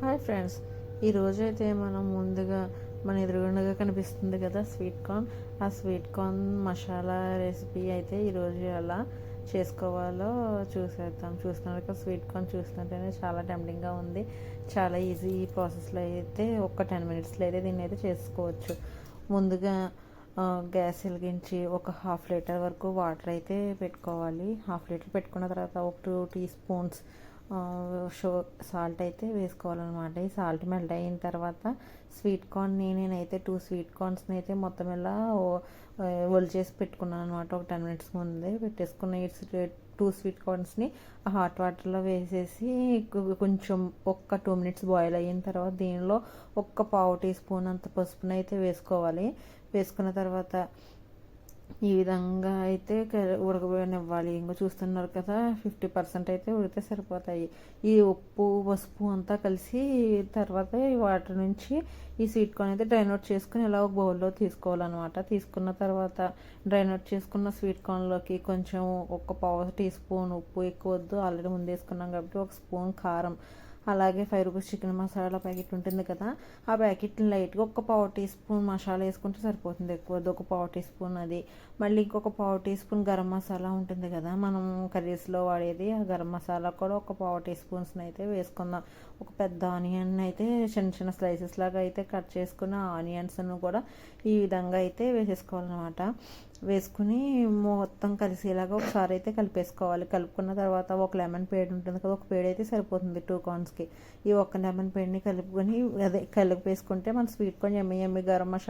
Hi friends. ఈరోజు అయితే మనం ముందుగా మన ఎదురుగుండగా కనిపిస్తుంది కదా స్వీట్ కార్న్. ఆ స్వీట్ కార్న్ మసాలా రెసిపీ అయితే ఈరోజు ఎలా చేసుకోవాలో చూసేద్దాం. చూస్తున్నారు స్వీట్ కార్న్ చూస్తుంటేనే చాలా టెంప్టింగ్గా ఉంది. చాలా ఈజీ ప్రాసెస్లో అయితే ఒక టెన్ మినిట్స్లో అయితే దీన్ని అయితే చేసుకోవచ్చు. ముందుగా గ్యాస్ వెలిగించి ఒక హాఫ్ లీటర్ వరకు వాటర్ అయితే పెట్టుకోవాలి. హాఫ్ లీటర్ పెట్టుకున్న తర్వాత ఒక టూ టీ స్పూన్స్ షో సాల్ట్ అయితే వేసుకోవాలన్నమాట. ఈ సాల్ట్ మెల్ట్ అయిన తర్వాత స్వీట్ కార్న్ని నేనైతే టూ స్వీట్ కార్న్స్ని అయితే మొత్తం ఇలా ఒలి చేసి పెట్టుకున్నాను అనమాట ఒక టెన్ మినిట్స్ ముందే పెట్టేసుకున్న ఇట్స్ టూ స్వీట్ కార్న్స్ని హాట్ వాటర్లో వేసేసి కొంచెం ఒక్క టూ మినిట్స్ బాయిల్ అయిన తర్వాత దీనిలో ఒక్క పావు టీ స్పూన్ అంత పసుపునైతే వేసుకోవాలి. వేసుకున్న తర్వాత ఈ విధంగా అయితే ఉడకబోయనివ్వాలి ఉడకబోనివ్వాలి ఇంకో చూస్తున్నారు కదా ఫిఫ్టీ పర్సెంట్ అయితే ఉడితే సరిపోతాయి. ఈ ఉప్పు పసుపు అంతా కలిసి తర్వాత ఈ వాటర్ నుంచి ఈ స్వీట్ కార్న్ అయితే డ్రైన్ అవుట్ చేసుకుని ఇలా ఒక బౌల్లో తీసుకోవాలన్నమాట. తీసుకున్న తర్వాత డ్రైన్ అవుట్ చేసుకున్న స్వీట్ కార్న్లోకి కొంచెం ఒక పావు టీ స్పూన్ ఉప్పు ఎక్కువ వద్దు. ఆల్రెడీ ముందు వేసుకున్నాం కాబట్టి ఒక స్పూన్ కారం. అలాగే five rupees chicken masala packet ఉంటుంది కదా ఆ ప్యాకెట్ని లైట్గా ఒక పావు టీ స్పూన్ మసాలా వేసుకుంటే సరిపోతుంది ఎక్కువ. ఒక పావు టీ స్పూన్ అది. మళ్ళీ ఇంకొక పావు టీ స్పూన్ గరం మసాలా ఉంటుంది కదా మనం కర్రీస్లో వాడేది ఆ గరం మసాలా కూడా ఒక పావు టీ స్పూన్స్ని అయితే వేసుకుందాం. ఒక పెద్ద ఆనియన్ అయితే చిన్న చిన్న స్లైసెస్ లాగా అయితే కట్ చేసుకున్న ఆనియన్స్ను కూడా ఈ విధంగా అయితే వేసేసుకోవాలన్నమాట. వేసుకుని మొత్తం కలిసేలాగా ఒకసారి అయితే కలిపేసుకోవాలి. కలుపుకున్న తర్వాత ఒక లెమన్ పేడ్ ఉంటుంది కదా ఒక పేడ్ అయితే సరిపోతుంది టూ కార్న్స్కి ఈ ఒక్క లెమన్ పేడ్ని కలుపుకొని అదే కలిపేసుకుంటే మన స్వీట్ కార్న్ ఎమ్మె ఎమ్మి గరం మసాలా